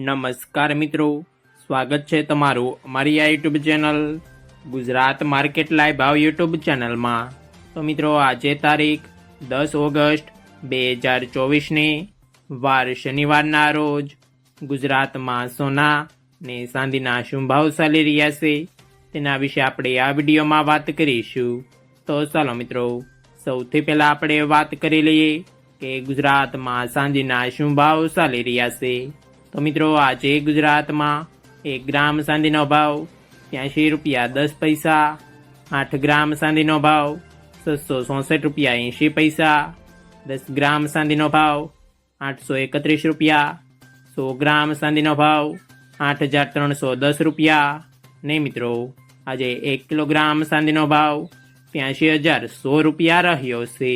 નમસ્કાર મિત્રો. સ્વાગત છે તમારું અમારી આ YouTube channel Gujarat market live ભાવ યુટ્યુબ ચેનલમાં. તો મિત્રો, આજે તારીખ દસ ઓગસ્ટ બે હજાર ચોવીસની વાર શનિવારના રોજ ગુજરાતમાં સોના ને ચાંદીના શું ભાવ ચાલી રહ્યા છે તેના વિશે આપણે આ વિડીયોમાં વાત કરીશું. તો ચાલો મિત્રો, સૌથી પહેલાં આપણે વાત કરી લઈએ કે ગુજરાતમાં સાંજના શું ભાવ ચાલી રહ્યા છે. તો મિત્રો, આજે ગુજરાતમાં એક ગ્રામ ચાંદીનો ભાવ ત્યાંશી રૂપિયા દસ પૈસા, આઠ ગ્રામ ચાંદીનો ભાવ છસો ચોસઠ રૂપિયા એંશી પૈસા, દસ ગ્રામ ચાંદીનો ભાવ આઠસો એકત્રીસ રૂપિયા, સો ગ્રામ ચાંદીનો ભાવ આઠ હજાર ત્રણસો દસ રૂપિયા. ને મિત્રો, આજે એક કિલોગ્રામ ચાંદીનો ભાવ ત્યાંશી હજાર સો રૂપિયા રહ્યો છે.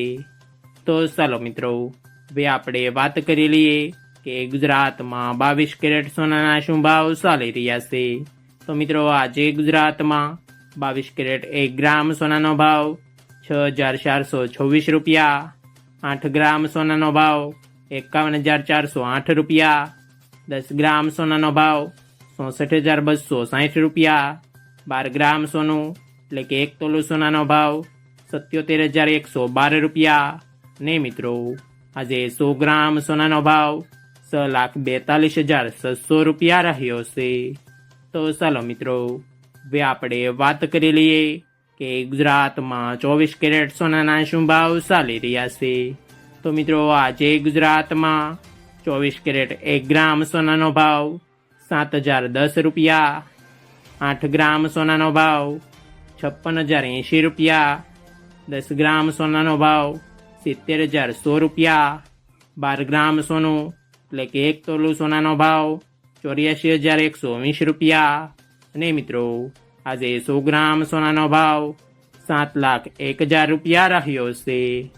તો ચાલો મિત્રો, હવે આપણે વાત કરી લઈએ કે ગુજરાતમાં બાવીસ કેરેટ સોનાના શું ભાવ ચાલી રહ્યા છે? તો મિત્રો, આજે ગુજરાતમાં બાવીસ કેરેટ એક ગ્રામ સોનાનો ભાવ છ હજાર ચારસો છવ્વીસ રૂપિયા, આઠ ગ્રામ સોનાનો ભાવ એકાવન હજાર ચારસો આઠ રૂપિયા, દસ ગ્રામ સોનાનો ભાવ ચોસઠ હજાર બસો સાઠ રૂપિયા, બાર ગ્રામ સોનું એટલે કે એક તોલું સોનાનો ભાવ સત્યોતેર હજાર એકસો બાર રૂપિયા. ને મિત્રો, આજે સો ગ્રામ સોનાનો ભાવ છ લાખ બેતાલીસ હજાર છસો રૂપિયા રહ્યો છે. તો ચાલો મિત્રો, હવે આપણે વાત કરી લઈએ કે ગુજરાતમાં ચોવીસ કેરેટ સોનાના શું ભાવ ચાલી રહ્યા છે. તો મિત્રો, આજે ગુજરાતમાં ચોવીસ કેરેટ એક ગ્રામ સોનાનો ભાવ સાત હજાર દસ રૂપિયા, આઠ ગ્રામ સોનાનો ભાવ છપ્પન હજાર એંશી રૂપિયા, દસ ગ્રામ સોનાનો ભાવ સિત્તેર હજાર સો રૂપિયા, બાર ગ્રામ સોનું એટલે કે એક તોલું સોનાનો ભાવ ચોર્યાસી હજાર એકસો વીસ રૂપિયા. અને મિત્રો, આજે સો ગ્રામ સોનાનો ભાવ સાત લાખ એક હજાર રૂપિયા રહ્યો છે.